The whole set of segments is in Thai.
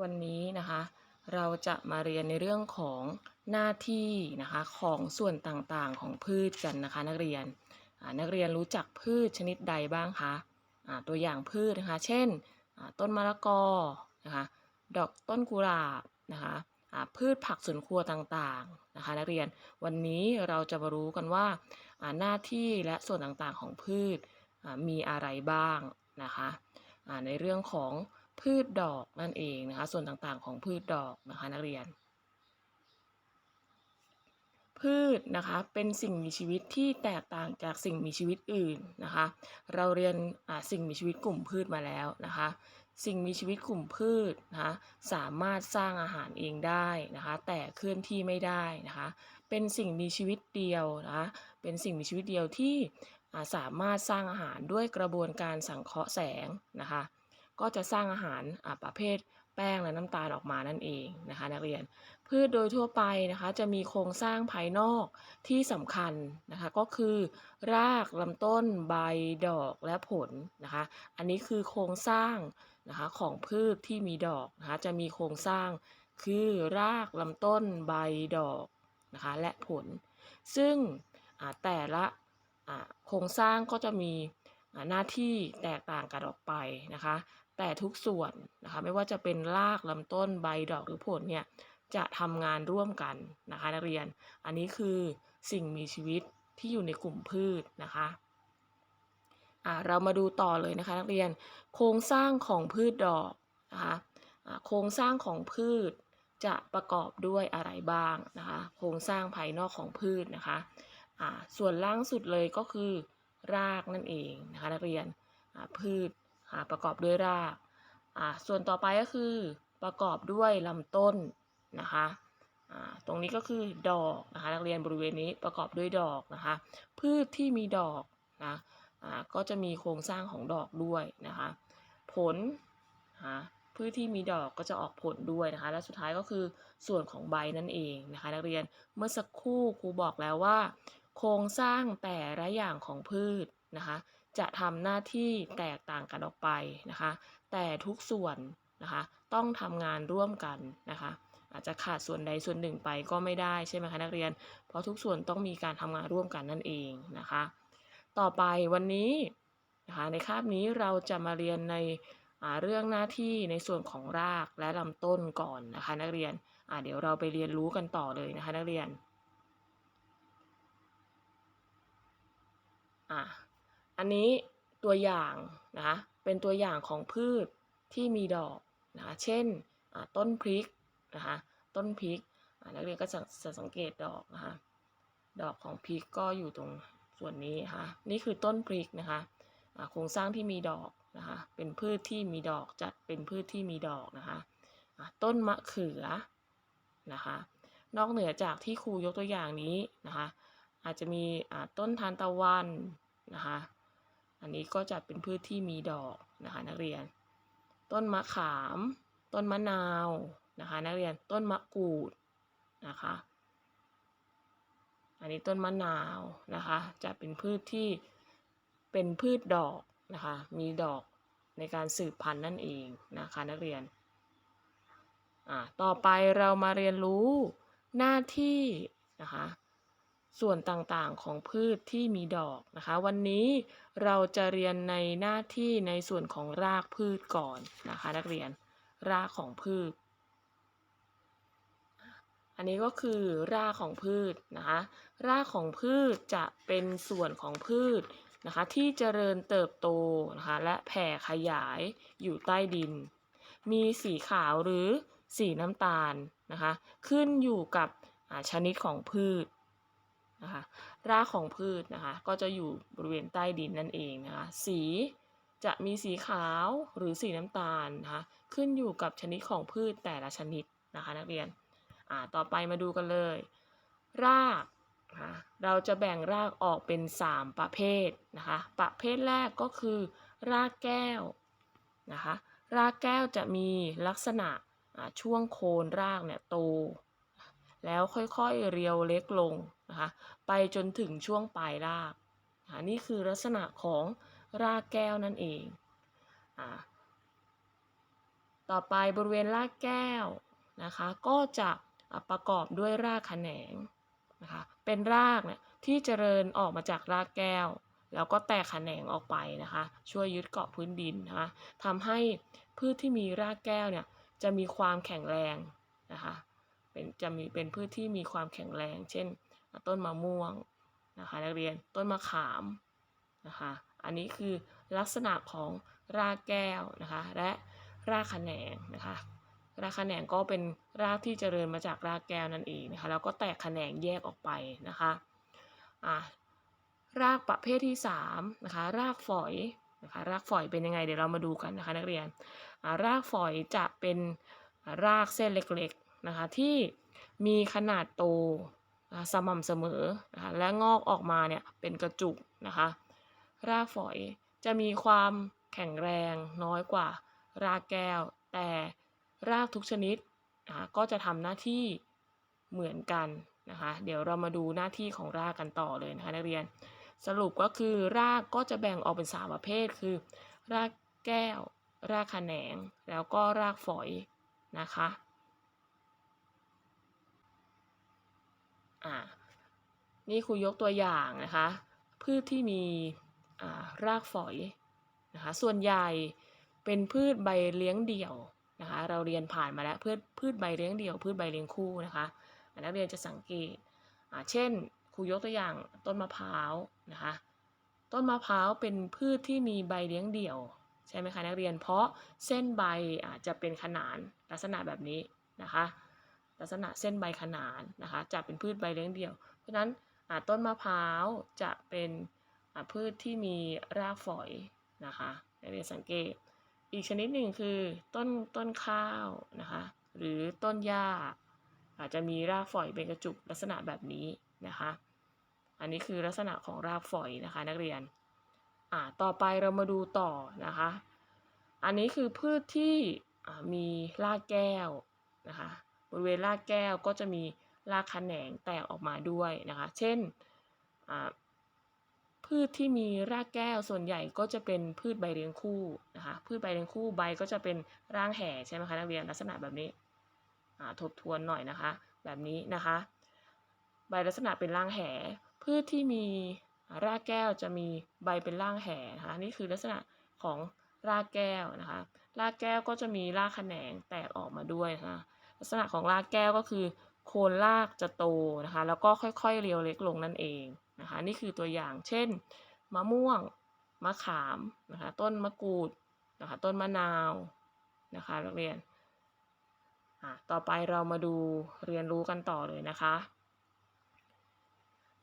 วันนี้นะคะ เราจะมาเรียนในเรื่องของหน้าที่นะคะของส่วนต่างๆของพืชกันนะคะ นักเรียนนักเรียนรู้จักพืชชนิดใดบ้างคะตัวอย่างพืชนะคะ เช่นต้นมะละกอนะคะดอกต้นกุหลาบนะคะพืชผักสวนครัวต่างๆนะคะ นักเรียนวันนี้เราจะมารู้กันว่าหน้าที่และส่วนต่างๆของพืชมีอะไรบ้างนะคะในเรื่องของ พืชดอกนั่นเองนะคะ ส่วนต่างๆของพืชดอกนะคะนักเรียน พืชนะคะเป็นสิ่งมีชีวิตที่แตกต่างจากสิ่งมีชีวิตอื่นนะคะ เราเรียนสิ่งมีชีวิตกลุ่มพืชมาแล้วนะคะ สิ่งมีชีวิตกลุ่มพืชนะคะสามารถสร้างอาหารเองได้นะคะ แต่เคลื่อนที่ไม่ได้นะคะ เป็นสิ่งมีชีวิตเดียวนะคะเป็นสิ่งมีชีวิตเดียวที่สามารถสร้างอาหารด้วยกระบวนการสังเคราะห์แสงนะคะ ก็จะสร้างอาหารอ่าประเภทแป้งและน้ำตาลออกมานั่นเองนะคะนักเรียน พืชโดยทั่วไปนะคะจะมีโครงสร้างภายนอกที่สำคัญนะคะก็คือ รากลำต้นใบดอกและผลนะคะอันนี้คือโครงสร้างนะคะของพืชที่มีดอกนะคะจะมีโครงสร้างคือรากลำต้นใบดอกนะคะและผล ซึ่งแต่ละอ่าโครงสร้างก็จะมีอ่าหน้าที่แตกต่างกันออกไปนะคะ แต่ทุกส่วนนะคะไม่ว่าจะเป็นรากลำต้นใบดอกหรือผลเนี่ยจะทำงานร่วมกันนะคะนักเรียน อันนี้คือสิ่งมีชีวิตที่อยู่ในกลุ่มพืชนะคะอ่าเรามาดูต่อเลยนะคะนักเรียนโครงสร้างของพืชดอกนะคะอ่าโครงสร้างของพืชจะประกอบด้วยอะไรบ้างนะคะโครงสร้างภายนอกของพืชนะคะอ่าส่วนล่างสุดเลยก็คือรากนั่นเองนะคะนักเรียนพืช ประกอบด้วยรากส่วนต่อไปก็คือประกอบด้วยลำต้นนะคะตรงนี้ก็คือดอกนะคะนักเรียนบริเวณนี้ประกอบด้วยดอกนะคะ พืชที่มีดอกนะก็จะมีโครงสร้างของดอกด้วยนะคะ ผละพืชที่มีดอกก็จะออกผลด้วยนะคะ และสุดท้ายก็คือส่วนของใบนั่นเองนะคะ นักเรียนเมื่อสักครู่ครูบอกแล้วว่า โครงสร้างแต่ละอย่างของพืชนะคะ จะทำหน้าที่แตกต่างกันออกไปนะคะ แต่ทุกส่วนนะคะต้องทำงานร่วมกันนะคะ อาจจะขาดส่วนใดส่วนหนึ่งไปก็ไม่ได้ใช่ไหมคะนักเรียน เพราะทุกส่วนต้องมีการทำงานร่วมกันนั่นเองนะคะ ต่อไปวันนี้นะคะในคาบนี้เราจะมาเรียนในเรื่องหน้าที่ในส่วนของรากและลำต้นก่อนนะคะนักเรียนเดี๋ยวเราไปเรียนรู้กันต่อเลยนะคะนักเรียน อันนี้ตัวอย่างนะคะเป็นตัวอย่างของพืชที่มีดอกนะคะเช่นต้นพริกนะคะต้นพริกนักเรียนก็จะจะสังเกตดอกนะคะดอกของพริกก็อยู่ตรงส่วนนี้นะคะนี่คือต้นพริกนะคะโครงสร้างที่มีดอกนะคะเป็นพืชที่มีดอกจัดเป็นพืชที่มีดอกนะคะต้นมะเขือนะคะนอกเหนือจากที่ครูยกตัวอย่างนี้นะคะอาจจะมีต้นทานตะวันนะคะ อันนี้ก็จะเป็นพืชที่มีดอกนะคะนักเรียน ต้นมะขาม ต้นมะนาวนะคะนักเรียนต้นมะกรูดนะคะ อันนี้ต้นมะนาวนะคะ จะเป็นพืชที่เป็นพืชดอกนะคะ มีดอกในการสืบพันธุ์นั่นเองนะคะนักเรียนอ่าต่อไปเรามาเรียนรู้หน้าที่นะคะ ส่วนต่างๆของพืชที่มีดอกนะคะ วันนี้เราจะเรียนในหน้าที่ในส่วนของรากพืชก่อนนะคะ นักเรียนรากของพืช อันนี้ก็คือรากของพืชนะคะรากของพืชจะเป็นส่วนของพืชนะคะที่เจริญเติบโตนะคะและแผ่ขยายอยู่ใต้ดิน มีสีขาวหรือสีน้ำตาลนะคะขึ้นอยู่กับชนิดของพืช นะคะรากของพืชนะคะก็จะอยู่บริเวณใต้ดินนั่นเองนะคะสีจะมีสีขาวหรือสีน้ำตาลนะคะขึ้นอยู่กับชนิดของพืชแต่ละชนิดนะคะนักเรียนอ่าต่อไปมาดูกันเลย รากนะะเราจะแบ่งรากออกเป็น 3 ประเภทนะคะประเภทแรกก็คือ รากแก้วนะคะรากแก้วจะมีลักษณะช่วงโคนรากเนี่ยโต แล้วค่อยๆเรียวเล็กลง นะคะไปจนถึงช่วงปลายรากอ่านี่คือลักษณะของรากแก้วนั่นเองอต่อไปบริเวณรากแก้วนะคะก็จะอะประกอบด้วยรากแขนงนะคะเป็นรากเนี่ยที่เจริญออกมาจากรากแก้ว แล้วก็แตกแขนงออกไปนะคะช่วยยึดเกาะพื้นดินนะคะทำให้พืชที่มีรากแก้วเนี่ยจะมีความแข็งแรงนะคะเป็นจะมีเป็นพืชที่มีความแข็งแรง เช่น ต้นมะม่วงนะคะนักเรียนต้นมะขามนะคะอันนี้คือลักษณะของรากแก้วนะคะและรากแขนงนะคะรากแขนงก็เป็นรากที่เจริญมาจากรากแก้วนั่นเองนะคะแล้วก็แตกแขนงแยกออกไปนะคะอ่ารากประเภทที่3นะคะรากฝอยนะคะรากฝอยเป็นยังไงเดี๋ยวเรามาดูกันนะคะนักเรียนอ่ารากฝอยจะเป็นรากเส้นเล็กๆนะคะที่มีขนาดโต สม่ำเสมอนะคะและงอกออกมาเนี่ยเป็นกระจุกนะคะรากฝอยจะมีความแข็งแรงน้อยกว่า รากแก้ว แต่รากทุกชนิดนะคะก็จะทำหน้าที่เหมือนกันนะคะเดี๋ยวเรามาดูหน้าที่ของรากกันต่อเลยนะคะนักเรียน สรุปก็คือรากก็จะแบ่งออกเป็นสามประเภทคือ รากแก้ว รากแขนง แล้วก็รากฝอยนะคะ อ่านี่ครูยกตัวอย่างนะคะ พืชที่มีรากฝอยนะคะ ส่วนใหญ่เป็นพืชใบเลี้ยงเดี่ยวนะคะ เราเรียนผ่านมาแล้วพืชพืชใบเลี้ยงเดี่ยว พืชใบเลี้ยงคู่นะคะนักเรียนจะสังเกต เช่นครูยกตัวอย่างต้นมะพร้าวนะคะ ต้นมะพร้าวเป็นพืชที่มีใบเลี้ยงเดี่ยวใช่ไหมคะนักเรียน เพราะเส้นใบอาจจะเป็นขนานลักษณะแบบนี้นะคะ ลักษณะเส้นใบขนานนะคะจะเป็นพืชใบเลี้ยงเดี่ยว เพราะฉะนั้นต้นมะพร้าวจะเป็นพืชที่มีรากฝอยนะคะนักเรียนสังเกต อีกชนิดหนึ่งคือต้นต้นข้าวนะคะหรือต้นหญ้า อาจจะมีรากฝอยเป็นกระจุกลักษณะแบบนี้นะคะอันนี้คือลักษณะของรากฝอยนะคะนักเรียนอ่าต่อไปเรามาดูต่อนะคะอันนี้คือพืชที่มีรากแก้วนะคะ บริเวณรากแก้วก็จะมีรากแขนงแตกออกมาด้วยนะคะ เช่นพืชที่มีรากแก้วส่วนใหญ่ก็จะเป็นพืชใบเลี้ยงคู่นะคะพืชใบเลี้ยงคู่ใบก็จะเป็นร่างแห่ใช่ไหมคะนักเรียนลักษณะแบบนี้ทบทวนหน่อยนะคะ แบบนี้นะคะ ใบลักษณะเป็นร่างแห่พืชที่มีรากแก้วจะมีใบเป็นร่างแห่นะคะนี่คือลักษณะของรากแก้วนะคะ รากแก้วก็จะมีรากแขนงแตกออกมาด้วยนะคะ ลักษณะของรากแก้วก็คือ โคนรากจะโตนะคะ แล้วก็ค่อยๆเรียวเล็กลงนั่นเองนะคะ นี่คือตัวอย่าง เช่น มะม่วง มะขามนะคะ ต้นมะกรูดนะคะ ต้นมะนาวนะคะนักเรียนต่อไปเรามาดูเรียนรู้กันต่อเลยนะคะ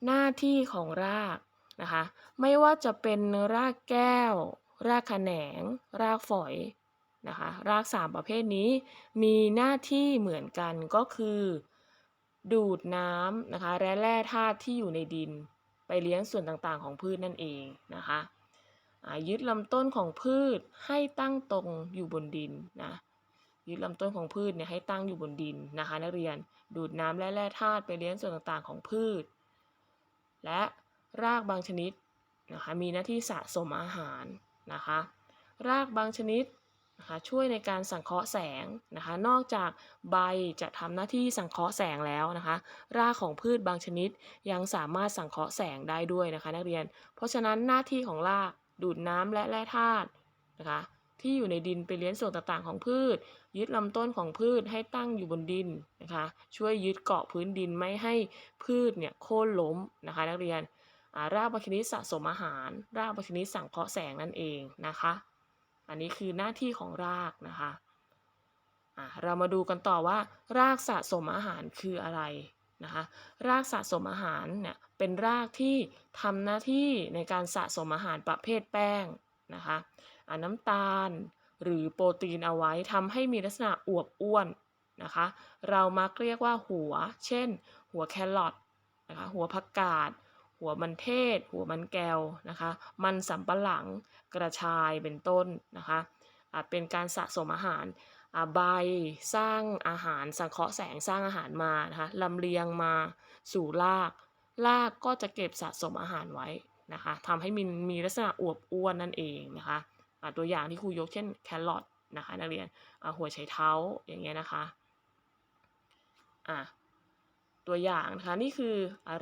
หน้าที่ของรากนะคะ ไม่ว่าจะเป็นรากแก้ว รากแขนง รากฝอย นะคะ รากสามประเภทนี้มีหน้าที่เหมือนกันก็คือ ดูดน้ำนะคะและแร่ธาตุที่อยู่ในดิน ไปเลี้ยงส่วนต่างๆ ของพืชนั่นเองนะคะยึดลำต้นของพืชให้ตั้งตรงอยู่บนดินนะยึดลำต้นของพืชเนี่ยให้ตั้งอยู่บนดินนะคะ นักเรียนดูดน้ำและแร่ธาตุไปเลี้ยงส่วนต่างๆ ของพืช และรากบางชนิดนะคะมีหน้าที่สะสมอาหารนะคะ รากบางชนิด นะคะช่วยในการสังเคราะห์แสงนะคะนอกจากใบจะทำหน้าที่สังเคราะห์แสงแล้วนะคะรากของพืชบางชนิดยังสามารถสังเคราะห์แสงได้ด้วยนะคะนักเรียน เพราะฉะนั้นหน้าที่ของรากดูดน้ำและแร่ธาตุนะคะที่อยู่ในดินไปเลี้ยงส่วนต่างๆของพืช ยึดลำต้นของพืชให้ตั้งอยู่บนดินนะคะช่วยยึดเกาะพื้นดินไม่ให้พืชเนี่ยโค่นล้มนะคะนักเรียนรากบางชนิดสะสมอาหาร รากบางชนิดสังเคราะห์แสงนั่นเองนะคะ อันนี้คือหน้าที่ของรากนะคะเรามาดูกันต่อว่ารากสะสมอาหารคืออะไรนะคะรากสะสมอาหารเนี่ยเป็นรากที่ทำหน้าที่ในการสะสมอาหารประเภทแป้งนะคะน้ำตาลหรือโปรตีนเอาไว้ทำให้มีลักษณะอวบอ้วนนะคะเรามักเรียกว่าหัว เช่น หัวแครอทนะคะหัวผักกาด หัวมันเทศ หัวมันแก้วนะคะ มันสำปะหลังกระชายเป็นต้นนะคะเป็นการสะสมอาหารใบสร้างอาหารสังเคราะห์แสงสร้างอาหารมานะคะลำเลียงมาสู่รากรากก็จะเก็บสะสมอาหารไว้นะคะทำให้มีมีลักษณะอวบอ้วนนั่นเองนะคะตัวอย่างที่ครูยกเช่นแครอทนะคะนักเรียนหัวไชเท้าอย่างเงี้ยนะคะอะ ตัวอย่างนะคะนี่คือ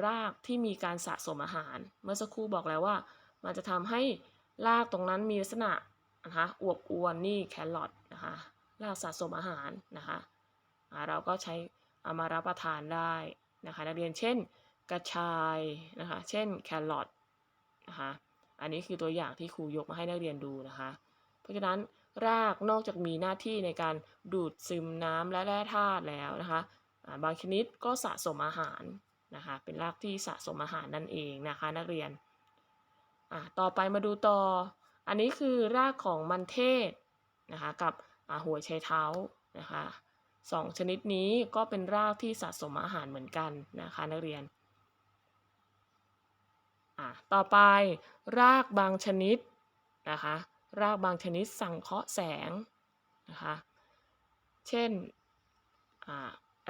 รากที่มีการสะสมอาหาร เมื่อสักครู่บอกแล้วว่า มันจะทำให้รากตรงนั้นมีลักษณะนะคะอวบอวนนี่แครอทนะคะรากสะสมอาหารนะคะเราก็ใช้เอามารับประทานได้นะคะนักเรียนเช่นกระชายนะคะเช่นแครอทนะคะอันนี้คือตัวอย่างที่ครูยกมาให้นักเรียนดูนะคะ เพราะฉะนั้นรากนอกจากมีหน้าที่ในการดูดซึมน้ำและแร่ธาตุแล้วนะคะ บางชนิดก็สะสมอาหารนะคะ เป็นรากที่สะสมอาหารนั่นเองนะคะนักเรียน ต่อไปมาดูต่อ อันนี้คือรากของมันเทศนะคะกับหัวไชเท้านะคะสองชนิดนี้ก็เป็นรากที่สะสมอาหารเหมือนกันนะคะนักเรียน ต่อไปรากบางชนิดนะคะรากบางชนิดสังเคราะห์แสงนะคะ เช่น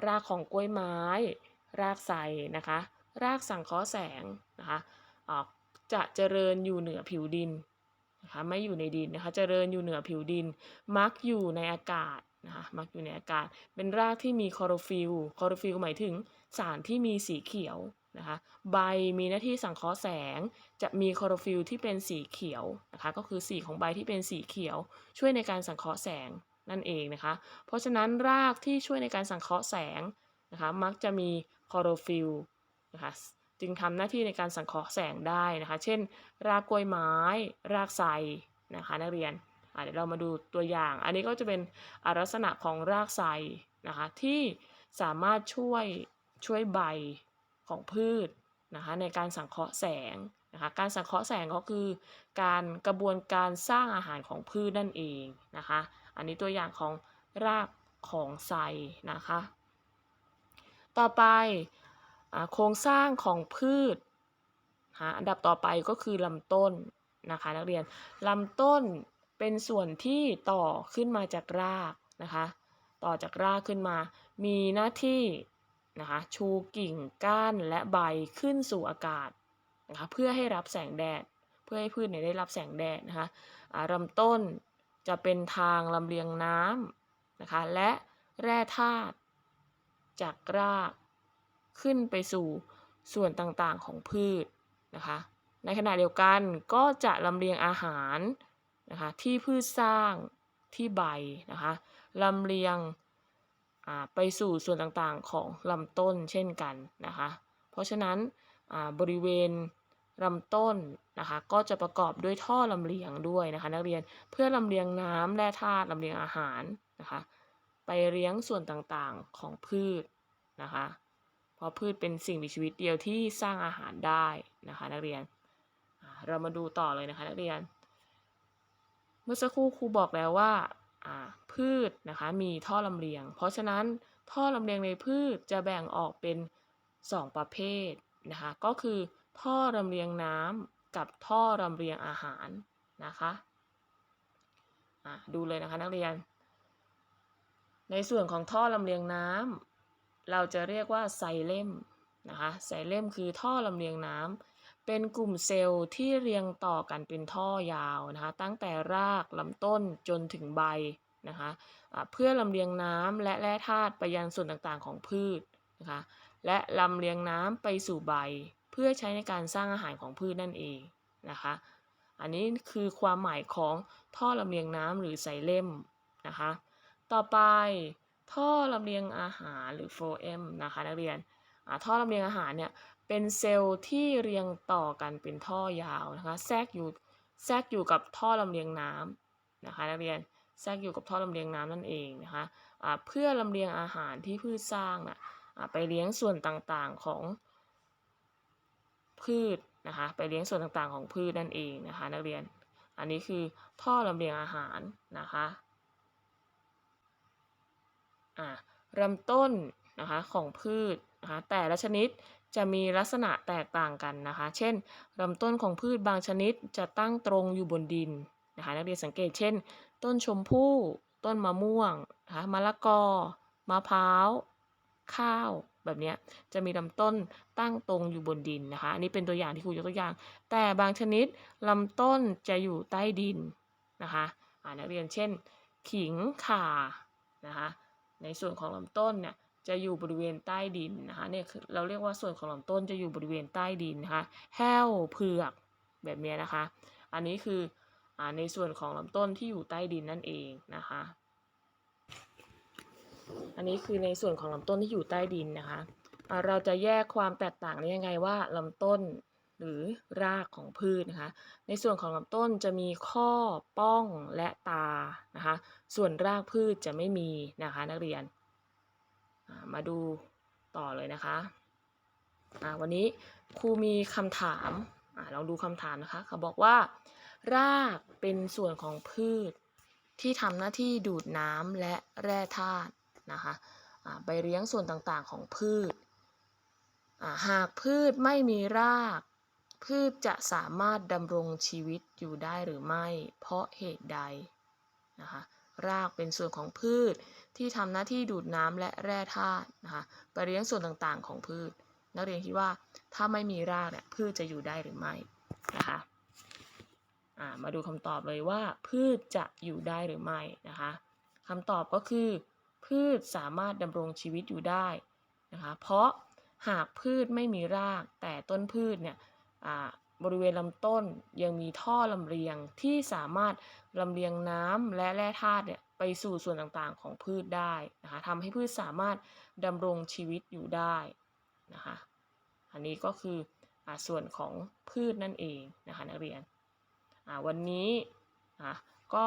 รากของกล้วยไม้ รากไทรนะคะ รากสังเคราะห์แสงนะคะจะเจริญอยู่เหนือผิวดินนะคะไม่อยู่ในดินนะคะเจริญอยู่เหนือผิวดิน มักอยู่ในอากาศนะคะมักอยู่ในอากาศ เป็นรากที่มีคลอโรฟิลคลอโรฟิลหมายถึงสารที่มีสีเขียวนะคะใบมีหน้าที่สังเคราะห์แสง จะมีคลอโรฟิลที่เป็นสีเขียวนะคะก็คือสีของใบที่เป็นสีเขียว ช่วยในการสังเคราะห์แสง นั่นเองนะคะ เพราะฉะนั้นรากที่ช่วยในการสังเคราะห์แสงนะคะมักจะมีคลอโรฟิลนะคะจึงทำหน้าที่ในการสังเคราะห์แสงได้นะคะ เช่น รากกล้วยไม้ รากไทรนะคะนักเรียนเดี๋ยวเรามาดูตัวอย่าง อันนี้ก็จะเป็นลักษณะของรากไทรนะคะที่สามารถช่วยช่วยใบของพืชนะคะในการสังเคราะห์แสงนะคะการสังเคราะห์แสงก็คือ การกระบวนการสร้างอาหารของพืชนั่นเองนะคะ อันนี้ตัวอย่างของรากของไทรนะคะ ต่อไปอโครงสร้างของพืชนะอันดับต่อไปก็คือลำต้นนะคะนักเรียนลำต้นเป็นส่วนที่ต่อขึ้นมาจากรากนะคะ ต่อจากรากขึ้นมา มีหน้าที่นะคะชูกิ่งก้านและใบขึ้นสู่อากาศนะคะเพื่อให้รับแสงแดด เพื่อให้พืชเนี่ยได้รับแสงแดดนะคะลำต้น จะเป็นทางลำเลียงน้ำนะคะ และแร่ธาตุจากรากขึ้นไปสู่ส่วนต่างๆของพืชนะคะ ในขณะเดียวกันก็จะลำเลียงอาหารนะคะที่พืชสร้างที่ใบนะคะลำเลียงไปสู่ส่วนต่างๆของลำต้นเช่นกันนะคะ เพราะฉะนั้นบริเวณ ลำต้นนะคะ ก็จะประกอบด้วยท่อลำเลียงด้วยนะคะ นักเรียนเพื่อลำเลียงน้ำแร่ธาตุลำเลียงอาหารนะคะ ไปเลี้ยงส่วนต่างๆของพืชนะคะ เพราะพืชเป็นสิ่งมีชีวิตเดียวที่สร้างอาหารได้นะคะ นักเรียนเรามาดูต่อเลยนะคะ นักเรียน เมื่อสักครู่ครูบอกแล้วว่าอ่าพืชนะคะมีท่อลำเลียง เพราะฉะนั้นท่อลำเลียงในพืชจะแบ่งออกเป็น 2 ประเภทนะคะก็คือ ท่อลำเลียงน้ำกับท่อลำเลียงอาหารนะคะดูเลยนะคะนักเรียน ในส่วนของท่อลำเลียงน้ำเราจะเรียกว่าไซเลมนะคะไซเลมคือท่อลำเลียงน้ำเป็นกลุ่มเซลล์ที่เรียงต่อกันเป็นท่อยาวนะคะตั้งแต่รากลำต้นจนถึงใบนะคะะเพื่อลำเลียงน้ำและแร่ธาตุไปยังส่วนต่างๆของพืชนะคะและลำเลียงน้ำไปสู่ใบ พื่อใช้ในการสร้างอาหารของพืชนั่นเองนะคะ อันนี้คือความหมายของท่อลำเลียงน้ำหรือไซเลมนะคะ ต่อไปท่อลำเลียงอาหารหรือโฟเอมนะคะนักเรียนท่อลำเลียงอาหารเนี่ยเป็นเซลล์ที่เรียงต่อกันเป็นท่อยาวนะคะแทรกอยู่แทรกอยู่กับท่อลำเลียงน้ำนะคะนักเรียนแทรกอยู่กับท่อลำเลียงน้ำนั่นเองนะคะะเพื่อลำเลียงอาหารที่พืชสร้างนะไปเลี้ยงส่วนต่างๆของ พืชนะคะ ไปเลี้ยงส่วนต่างๆของพืชนั่นเองนะคะ นักเรียน อันนี้คือท่อลำเลียงอาหารนะคะอ่าลำต้นนะคะของพืชนะคะแต่ละชนิดจะมีลักษณะแตกต่างกันนะคะ เช่นลำต้นของพืชบางชนิดจะตั้งตรงอยู่บนดินนะคะนักเรียนสังเกตเช่น ต้นชมพู่ ต้นมะม่วงนะคะมะละกอ มะพร้าว ข้าวแบบนี้จะมีลำต้นตั้งตรงอยู่บนดินนะคะ อันนี้เป็นตัวอย่างที่ครูยกตัวอย่าง แต่บางชนิดลำต้นจะอยู่ใต้ดินนะคะนักเรียนเช่น ขิงข่านะคะในส่วนของลำต้นเนี่ยจะอยู่บริเวณใต้ดินนะคะเนี่ยคือเราเรียกว่าส่วนของลำต้นจะอยู่บริเวณใต้ดินนะคะแห้วเผือกแบบเนี้ยนะคะ อันนี้คืออ่าในส่วนของลำต้นที่อยู่ใต้ดินนั่นเองนะคะ อันนี้คือในส่วนของลำต้นที่อยู่ใต้ดินนะคะเราจะแยกความแตกต่างได้ยังไงว่าลำต้นหรือรากของพืชนะคะ ในส่วนของลำต้นจะมีข้อป้องและตานะคะ ส่วนรากพืชจะไม่มีนะคะนักเรียน มาดูต่อเลยนะคะวันนี้ครูมีคำถามอาลองดูคำถามนะคะเขาบอกว่า รากเป็นส่วนของพืชที่ทำหน้าที่ดูดน้ำและแร่ธาตุ นะคะอ่าไปเลี้ยงส่วนต่างๆของพืช หากพืชไม่มีราก พืชจะสามารถดำรงชีวิตอยู่ได้หรือไม่ เพราะเหตุใดนะคะรากเป็นส่วนของพืชที่ทำหน้าที่ดูดน้ำและแร่ธาตุนะคะไปเลี้ยงส่วนต่างๆของพืช นักเรียนคิดว่าถ้าไม่มีรากเนี่ยพืชจะอยู่ได้หรือไม่นะคะมาดูคำตอบเลยว่าพืชจะอยู่ได้หรือไม่นะคะคำตอบก็คือ พืชสามารถดำรงชีวิตอยู่ได้นะคะเพราะหากพืชไม่มีรากแต่ต้นพืชเนี่ยบริเวณลำต้นยังมีท่อลำเลียงที่สามารถลำเลียงน้ำและแร่ธาตุเนี่ยไปสู่ส่วนต่างๆของพืชได้นะคะทำให้พืชสามารถดำรงชีวิตอยู่ได้นะคะอันนี้ก็คืออส่วนของพืชนั่นเองนะคะนักเรียนวันนี้ก็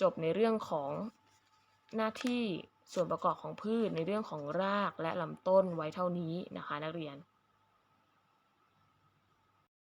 จบในเรื่องของ หน้าที่ส่วนประกอบของพืชในเรื่องของรากและลำต้นไว้เท่านี้นะคะ นักเรียน